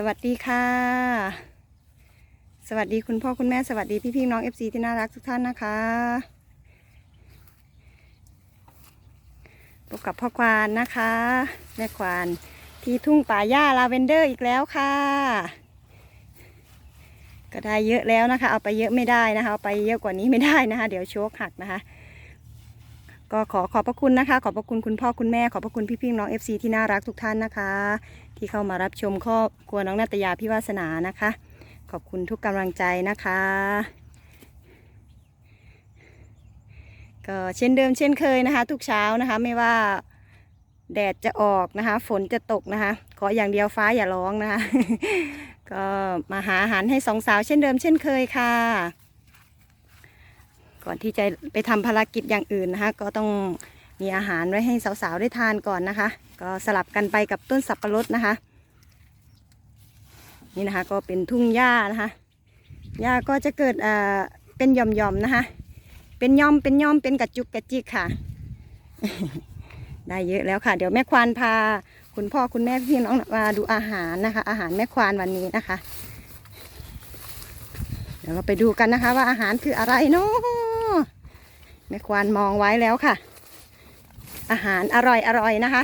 สวัสดีค่ะ สวัสดีคุณพ่อคุณแม่สวัสดีพี่พี่น้องเอฟซีที่น่ารักทุกท่านนะคะพบกับพ่อควานนะคะ แม่ควานที่ทุ่งป่าหญ้าลาเวนเดอร์อีกแล้วค่ะ ก็ได้เยอะแล้วนะคะ เอาไปเยอะไม่ได้นะคะ เอาไปเยอะกว่านี้ไม่ได้นะคะ เดี๋ยวโชคหักนะคะก็ขอขอบพระคุณนะคะ ขอบพระคุณคุณพ่อคุณแม่ ขอบพระคุณพี่พี่น้องเอฟซีที่น่ารักทุกท่านนะคะ ที่เข้ามารับชมครอบครัวน้องนาตยาพิวาสนานะคะ ขอบคุณทุกกำลังใจนะคะ ก็เช่นเดิมเช่นเคยนะคะ ทุกเช้านะคะ ไม่ว่าแดดจะออกนะคะ ฝนจะตกนะคะ ขออย่างเดียวฟ้าอย่าร้องนะคะ ก็มาหาอาหารให้สองสาวเช่นเดิมเช่นเคยค่ะ ก่อนที่จะไปทำภารกิจอย่างอื่นนะคะ ก็ต้อง มีอาหารไว้ให้สาวๆได้ทานก่อนนะคะ ก็สลับกันไปกับต้นสับปะรดนะคะ นี่นะคะก็เป็นทุ่งหญ้านะคะหญ้าก็จะเกิดอ่าเป็นหย่อมๆนะคะ เป็นย่อมเป็นย่อมเป็นกระจุกกระจิกค่ะ ได้เยอะแล้วค่ะ เดี๋ยวแม่ควานพา คุณพ่อคุณแม่พี่น้องมาดูอาหารนะคะ อาหารแม่ควานวันนี้นะคะ เดี๋ยวเราไปดูกันนะคะ ว่าอาหารคืออะไรเนาะแม่ควานมองไว้แล้วค่ะ อาหารอร่อยอร่อยนะคะ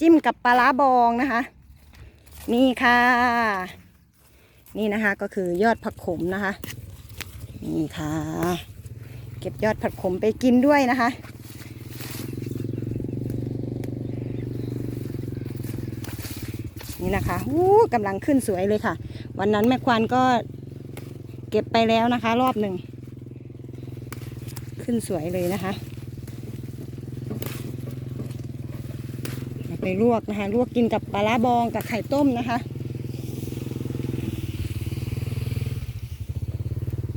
จิ้มกับปลาร้าบองนะคะ นี่ค่ะ นี่นะคะก็คือยอดผักขมนะคะ นี่ค่ะ เก็บยอดผักขมไปกินด้วยนะคะนี่นะคะอู้กำลังขึ้นสวยเลยค่ะ วันนั้นแม่ควานก็เก็บไปแล้วนะคะ รอบหนึ่ง ขึ้นสวยเลยนะคะ เอา ไปลวกนะคะ ลวกกินกับปลาร้าบองกับไข่ต้มนะคะ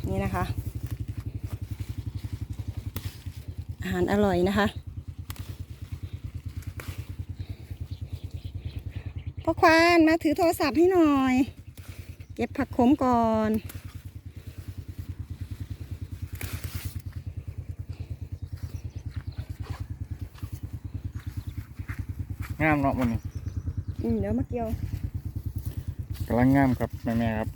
นี่นะคะ อาหารอร่อยนะคะพ่อควานมาถือโทรศัพท์ให้หน่อย เก็บผักขมก่อน งามเนาะมันนี้อืมเดี๋ยวมาเกี่ยวกำลังงามครับแม่แม่ๆครับ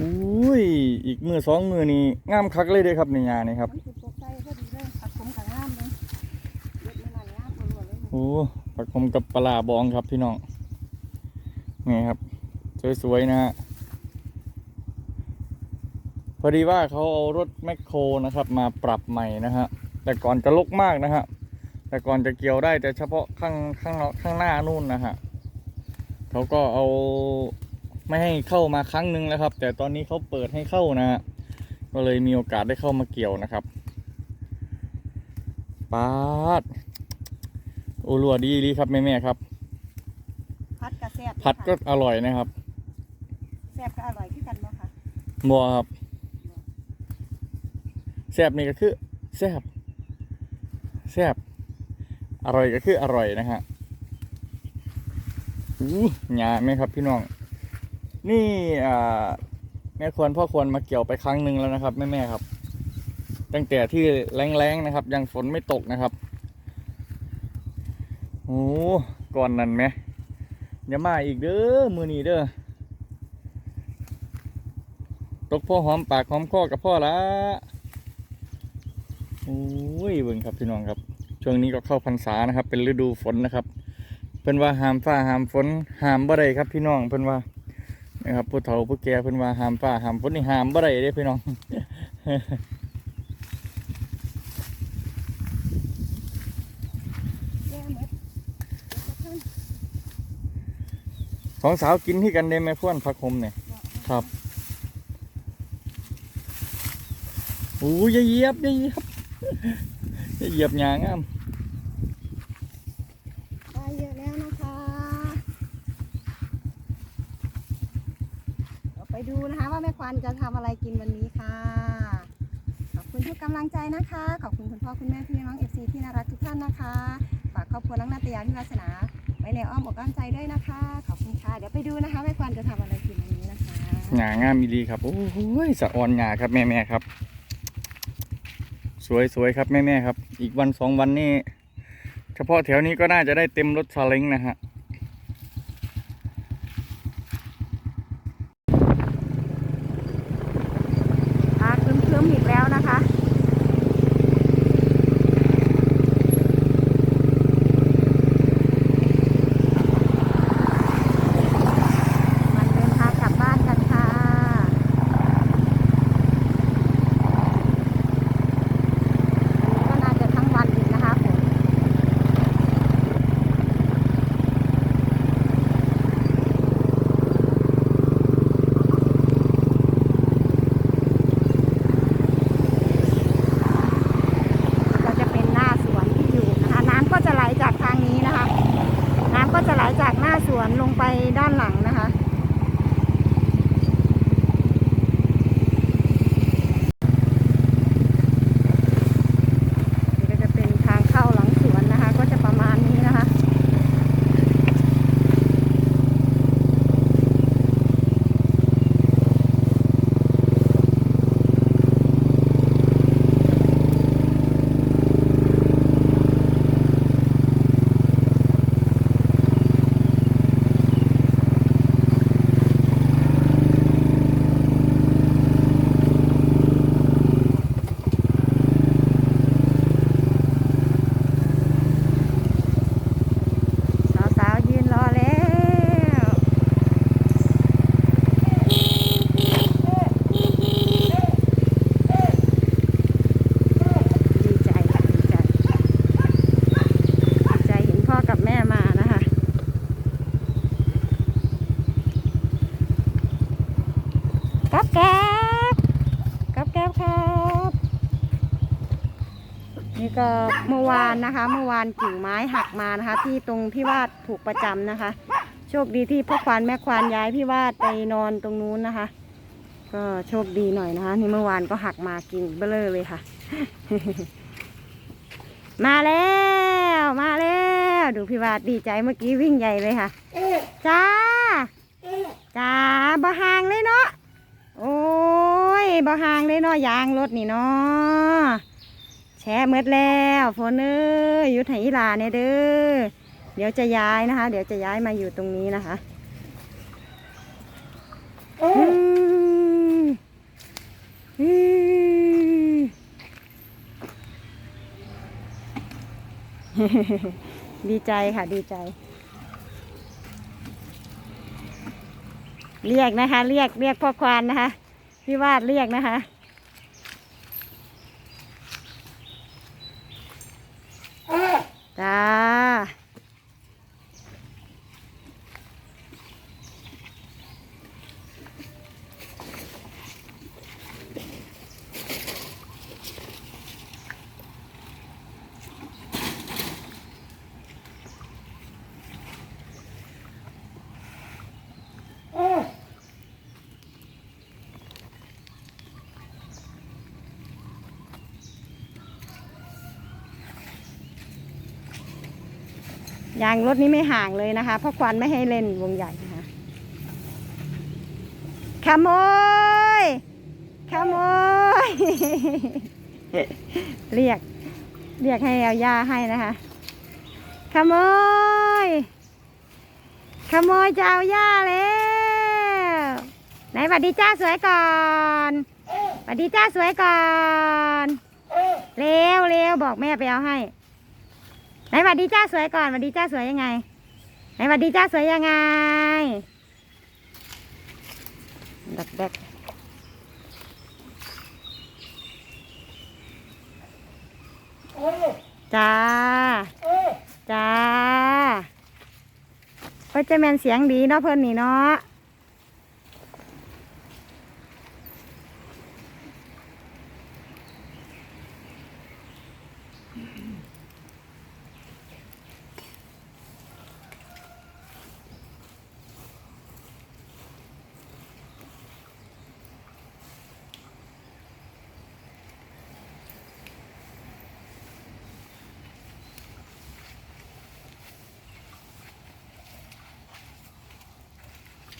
อุ้ยอีกมือสองมือนี่งามคักเลยเด้อครับในยานี่ครับมันคือตกใจพอดีเลยผักขมกับงามเลยเด็ดไม่นานงามรัวๆเลยโอ้ปักผมกับปลาร้าบองครับพี่น้องนี่ครับ สวยๆนะฮะพอดีว่าเขาเอารถแมคโครนะครับ มาปรับใหม่นะฮะแต่ก่อนจะลกมากนะฮะ แต่ก่อนจะเกี่ยวได้แต่เฉพาะข้างข้างนอกข้างหน้านู่นนะฮะเขาก็เอาไม่ให้เข้ามาครั้งหนึ่งแล้วครับ แต่ตอนนี้เขาเปิดให้เข้านะฮะก็เลยมีโอกาสได้เข้ามาเกี่ยวนะครับปาดโอรัวดีดีครับแม่แม่ๆครับ พัดกระแซบผัดก็อร่อยนะครับแซบก็อร่อยขึ้นกันบ่ค่ะบัวครับแซ่บนี่ก็คือแซ่บแซ่บ อร่อยก็คืออร่อยนะฮะอู้หยาไหมครับ พี่น้อง นี่อ่าแม่ควรพ่อควรมาเกี่ยวไปครั้งหนึ่งแล้วนะครับแม่แม่ครับ ตั้งแต่ที่แรงๆนะครับ ยังฝนไม่ตกนะครับโอ้ก่อนนั้นไหมอย่ามาอีกเด้อมือนี้เด้อตกพ่อหอมปากหอมคอกับพ่อละโอ้ยเบิ่งครับพี่น้องครับ ช่วงนี้ก็เข้าพรรษานะครับ เป็นฤดูฝนนะครับ เพิ่นว่าห้ามฟ้าห้ามฝนห้ามบ่ได้ครับ พี่น้องเพิ่นว่านะครับผู้เฒ่าผู้แก่เพิ่นว่าห้ามฟ้าห้ามฝนนี่ห้ามบ่ได้เด้พี่น้องสองสาวกินที่กันได้ไหมพ่วนผักขมเนี่ยครับโอ้ยย่าเยียบย่าเยียบย่าเยียบหยางาม ได้เยอะแล้วนะคะเดี๋ยวไปดูนะคะ ว่าแม่ควานจะทำอะไรกินวันนี้ค่ะ ขอบคุณทุกกำลังใจนะคะ ขอบคุณคุณพ่อคุณแม่พี่น้องเอฟซีที่น่ารักทุกท่านนะคะ ฝากครอบครัวน้องนาตยาพิวาสนาไว้ในอ้อมอกอ้อมใจด้วยนะคะ ขอบคุณค่ะ เดี๋ยวไปดูนะคะแม่ควานจะทำอะไรกินวันนี้นะคะหงางามดีครับ โอ้ยสะออนหงาครับแม่แม่ครับ สวยสวยครับแม่แม่ครับ อีกวันสองวันนี่เฉพาะแถวนี้ก็น่าจะได้เต็มรถซาเล้งนะฮะ จะไหลจากหน้าสวนลงไป ด้านหลังนะคะ นี่ก็จะเป็นทางเข้าหลังสวนนะคะ ก็จะประมาณนี้นะคะ สาวๆยืนรอแล้ว ดีใจค่ะดีใจ ดีใจเห็นพ่อกับแม่มานะคะ กับแก๊บกับแก๊บครับ นี่ก็เมื่อวา นะคะ เมื่อวานกิ่งไม้หักมานะคะ ที่ตรงพี่วาดถูกประจำนะคะ โชคดีที่พ่อควานแม่ควานย้ายพี่วาดไปนอนตรงนู้นนะคะ ก็โชคดีหน่อยนะคะนี่เมื่อวานก็หักมากิ่งเบลอเลยค่ะ มาแล้วมาแล้วดูพี่วาดดีใจเมื่อกี้วิ่งใหญ่เลยค่ะจ้าจ้าบ่ห่างเลยเนาะโอ้ยบ่ห่างเลยเนาะยางรถนี่เนาะ แช่เมดแล้วฝนเอ้ยอยุทธไหลาเนี่ยเด้อเดี๋ยวจะย้ายนะคะ เดี๋ยวจะย้ายมาอยู่ตรงนี้นะคะดีใจค่ะ ดีใจ เรียกนะคะ เรียกเรียกพ่อควานนะคะพี่วาดเรียกนะคะ จ้า ยางรถนี้ไม่ห่างเลยนะคะเพราะควันไม่ให้เล่นวงใหญ่นะคะขโมยขโมยเรียก เรียกให้เอายาให้นะคะขโมยขโมยจะเอายาแล้วไหนหวัดดีจ้าสวยก่อนหวัดดีจ้าสวยก่อนเร็วเร็วบอกแม่ไปเอาให้ นหวัดดีจ้าสวยก่อนหวัดดีจ้าสวยยังไงไหนหวัดดีจ้าสวยยังไงดักดักจ้า จ้าเพื่อจะแมนเสียงดีเนาะเพื่อนนี่เนาะ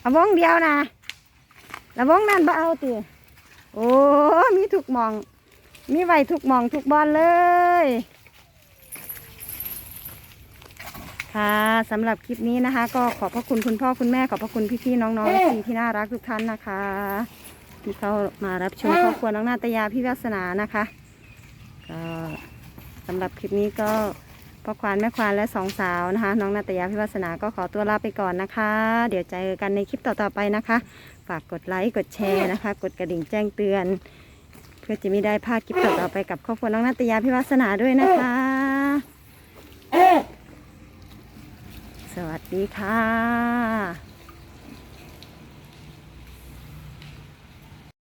เอาวงเดียวนะแล้ววงนั่นบ่เอาติโอ้มีทุกหมอง มีไว้ทุกหมองทุกบอลเลยค่ะสำหรับคลิปนี้นะคะ ก็ขอบพระคุณคุณพ่อคุณแม่ขอบพระคุณพี่ๆน้องๆทีที่น่ารักทุกท่านนะคะ ที่เข้ามารับชมครอบครัวน้องนาตยาพี่วาสนานะคะก็สำหรับคลิปนี้ก็ พ่อควานแม่ควานและสองสาวนะคะ น้องนาตยาพี่วาสนาก็ขอตัวลาไปก่อนนะคะ เดี๋ยวเจอกันในคลิปต่อๆไปนะคะ ฝากกดไลค์กดแชร์นะคะ กดกระดิ่งแจ้งเตือน เพื่อจะไม่ได้พลาดคลิปต่อๆไปกับครอบครัวน้องนาตยาพี่วาสนาด้วยนะคะ สวัสดีค่ะ